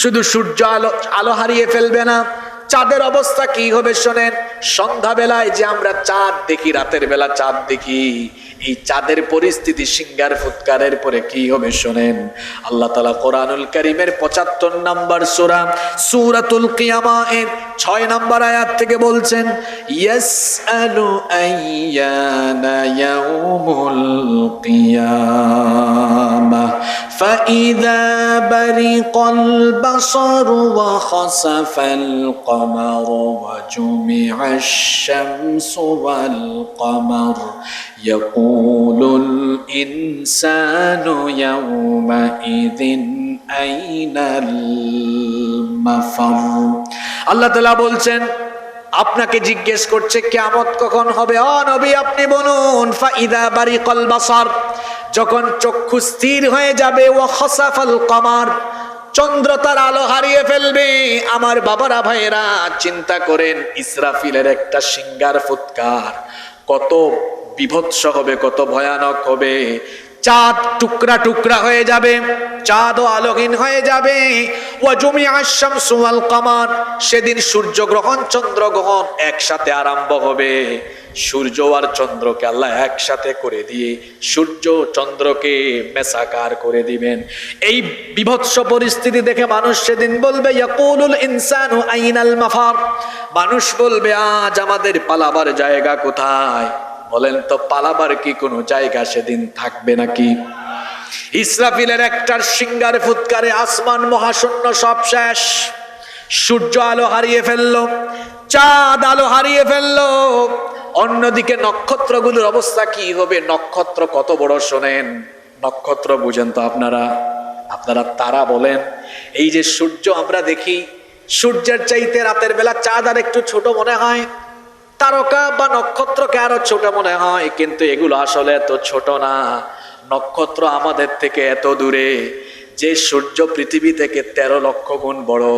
শুধু সূর্য আলো আলো হারিয়ে ফেলবে না। চাঁদের অবস্থা কি হবে শোনেন সন্ধ্যা বেলায় যে আমরা চাঁদ দেখি, রাতের বেলা চাঁদ দেখি, এই চাঁদের পরিস্থিতি সিঙ্গার ফুৎকারের পরে কি হবে শোনেন? আল্লাহ তালা কোরআনুল করিমের পঁচাত্তর নাম্বার সুরা, সুরাতুল কিয়ামা এর ছয় নাম্বার আয়াত থেকে বলছেন ইয়াস কিয়ামা। فإذا برق البصر وخسف القمر وجمع الشمس والقمر يقول الإنسان يومئذ أين المفر আল্লাহ তালা বলছেন আপনাকে জিজ্ঞেস করছে কেমত কখন হবে অ নবী আপনি বলুন ফাইদা বাড়ি বাসার যখন চক্ষু স্থির হয়ে যাবে ও হসাফল কমার, চন্দ্র তার আলো হারিয়ে ফেলবে। আমার বাবারা ভাইয়েরা, চিন্তা করেন, ইসরাফিলের একটা সিঙ্গার ফুৎকার। কত বিভৎস হবে, কত ভয়ানক হবে। চাঁদ টুকরা টুকরা হয়ে যাবে, চাঁদও আলোহীন হয়ে যাবে। ও জমি আসাম সুয়াল কামার, সেদিন সূর্যগ্রহণ চন্দ্রগ্রহণ একসাথে আরম্ভ হবে। সূর্য আর চন্দ্রকে আল্লাহ একসাথে করে দিয়ে সূর্য চন্দ্রকে মেসাকার করে দিবেন। এই বিভৎস পরিস্থিতি দেখে মানুষ সেদিন বলবে আইনাল মানুষ বলবে, আজ আমাদের পালাবার জায়গা কোথায়? বলেন তো পালাবার কি কোনো জায়গা সেদিন থাকবে নাকি? ইসরাফিলের একটার সিঙ্গারে ফুৎকারে আসমান মহাশূন্য সব শেষ। সূর্য আলো হারিয়ে ফেলল, চাঁদ আলো হারিয়ে ফেলল। অন্যদিকে নক্ষত্রগুলোর অবস্থা কি হবে? নক্ষত্র কত বড় শোনেন। নক্ষত্র বুঝেন তো আপনারা। আপনারা তারা বলেন, এই যে সূর্য আমরা দেখি, সূর্যের চাইতে রাতের বেলা চাঁদ আর একটু ছোট মনে হয়। তারকা বা নক্ষত্রকে আরও ছোট মনে হয়, কিন্তু এগুলো আসলে এত ছোট না। নক্ষত্র আমাদের থেকে এত দূরে, যে সূর্য পৃথিবী থেকে তেরো লক্ষ গুণ বড়।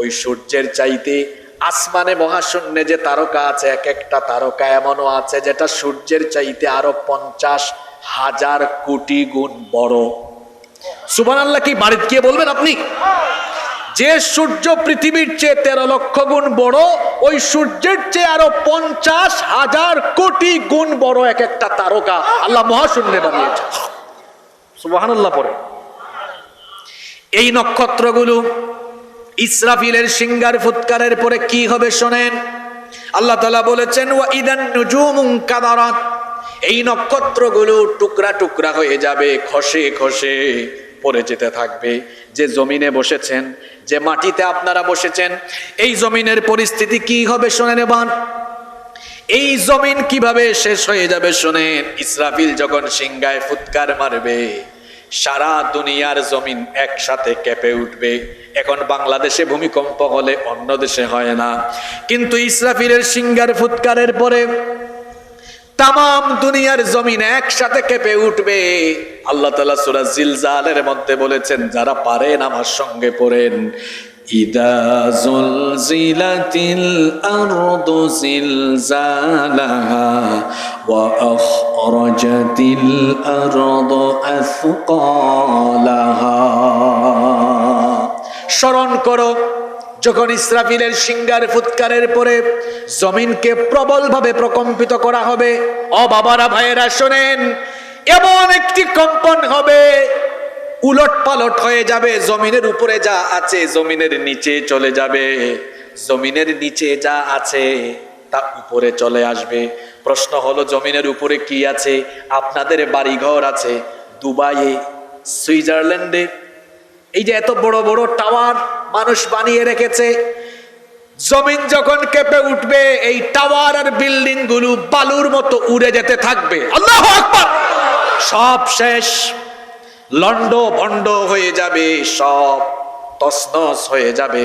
ওই সূর্যের চাইতে আসমানে মহাশূন্যে যে তারকা আছে, এক একটা তারকা এমনও আছে, যেটা সূর্যের চাইতে আরও পঞ্চাশ হাজার কোটি গুণ বড়। সুবান আল্লাহ কি বাড়িতে গিয়ে বলবেন আপনি? যে সূর্য পৃথিবীর চেয়ে তেরো লক্ষ গুণ বড়, ওই সূর্যের চেয়ে আরও পঞ্চাশ হাজার কোটি গুণ বড় এক একটা তারকা আল্লাহ মহাশূন্যে বানিয়েছে। পরে এই নক্ষত্রগুলো ইসরাফিলের সিঙ্গার ফুৎকারের পরে কি হবে শোনেন? আল্লাহ তালা বলেছেন, ওয়া ইদান এই নক্ষত্রগুলো টুকরা টুকরা হয়ে যাবে, খসে খসে। পড়ে যেতে থাকবে। যে জমিনে বসেছেন, যে মাটিতে আপনারা বসেছেন, এই জমিনের পরিস্থিতি কি হবে শোনেন এবার। এই জমিন কীভাবে শেষ হয়ে যাবে শোনেন। ইসরাফিল যখন সিংগায় ফুৎকার মারবে, সারা দুনিয়ার জমিন একসাথে কেঁপে উঠবে। এখন বাংলাদেশে ভূমিকম্প হলে অন্য দেশে হয় না। কিন্তু ইসরাফিলের সিঙ্গার ফুৎকারের পরে তাম দুনিয়ার জমিন একসাথে কেঁপে উঠবে। আল্লাহ তালা সুরা জিলজালের মধ্যে বলেছেন, যারা পারেন আমার সঙ্গে পড়েন। স্মরণ করো যখন ইসরাফিলের সিঙ্গার ফুৎকারের পরে জমিনকে প্রবলভাবে প্রকম্পিত করা হবে ও বাবারা ভাইয়েরা শোনেন, এমন একটি কম্পন হবে উলট পালট হয়ে যাবে, জমিনের উপরে যা আছে জমিনের নিচে চলে যাবে, জমিনের নিচে যা আছে তা উপরে চলে আসবে। প্রশ্ন হলো, জমিনের উপরে কি আছে? আপনাদের বাড়িঘর আছে দুবাইয়ে, সুইজারল্যান্ডে। এই যে এত বড় বড় টাওয়ার মানুষ বানিয়ে রেখেছে। জমিন যখন কেঁপে উঠবে, এই টাওয়ার আর বিল্ডিংগুলো বালুর মতো উড়ে যেতে থাকবে। আল্লাহ আকবার! সব শেষ। লন্ড ভন্ড হয়ে যাবে, সব তসনস হয়ে যাবে,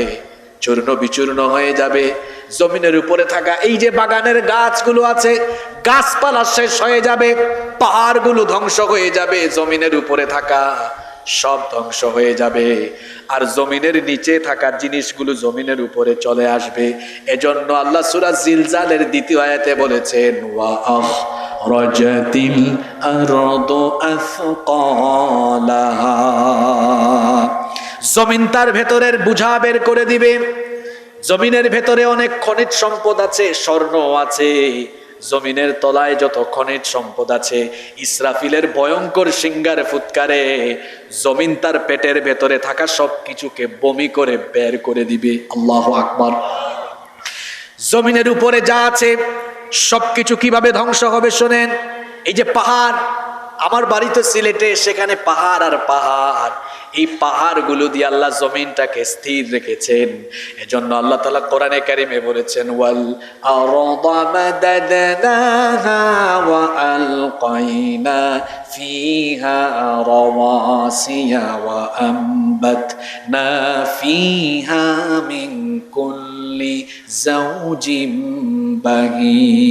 চূর্ণ বিচূর্ণ হয়ে যাবে। জমিনের উপরে থাকা এই যে বাগানের গাছগুলো আছে, গাছপালা শেষ হয়ে যাবে, পাহাড়গুলো ধ্বংস হয়ে যাবে, জমিনের উপরে থাকা সব ধ্বংস হয়ে যাবে। আর জমিনের নিচে থাকা জিনিসগুলো জমিনের উপরে চলে আসবে। এজন্য আল্লাহ সুরা জিলজালের দ্বিতীয় আয়াতে বলেছেন জমিন তার ভেতরের বুঝা বের করে দিবে। জমিনের ভেতরে অনেক খনিজ সম্পদ আছে স্বর্ণ আছে। জমিনের তলায় যত খনিজ সম্পদ আছে, ইসরাফিলের ভয়ঙ্কর সিঙ্গার ফুৎকারে জমিন তার পেটের ভেতরে থাকা সব কিছুকে বমি করে বের করে দিবে। আল্লাহ আকবর। জমিনের উপরে যা আছে, সবকিছু কীভাবে ধ্বংস হবে শোনেন? এই যে পাহাড় আমার বাড়ি তো সিলেটে সেখানে পাহাড় আর পাহাড় এই পাহাড়গুলো দিয়ে আল্লাহ জমিনটাকে স্থির রেখেছেন এজন্য আল্লাহ তালা কোরআনে কারিমে বলেছেন ওয়াল আরদা মাদাদনাহা ওয়া আলকাইনা ফিহা রাওয়াসিয়া ওয়া আমবাতনা ফিহা মিন কুল্লি زوج بهيج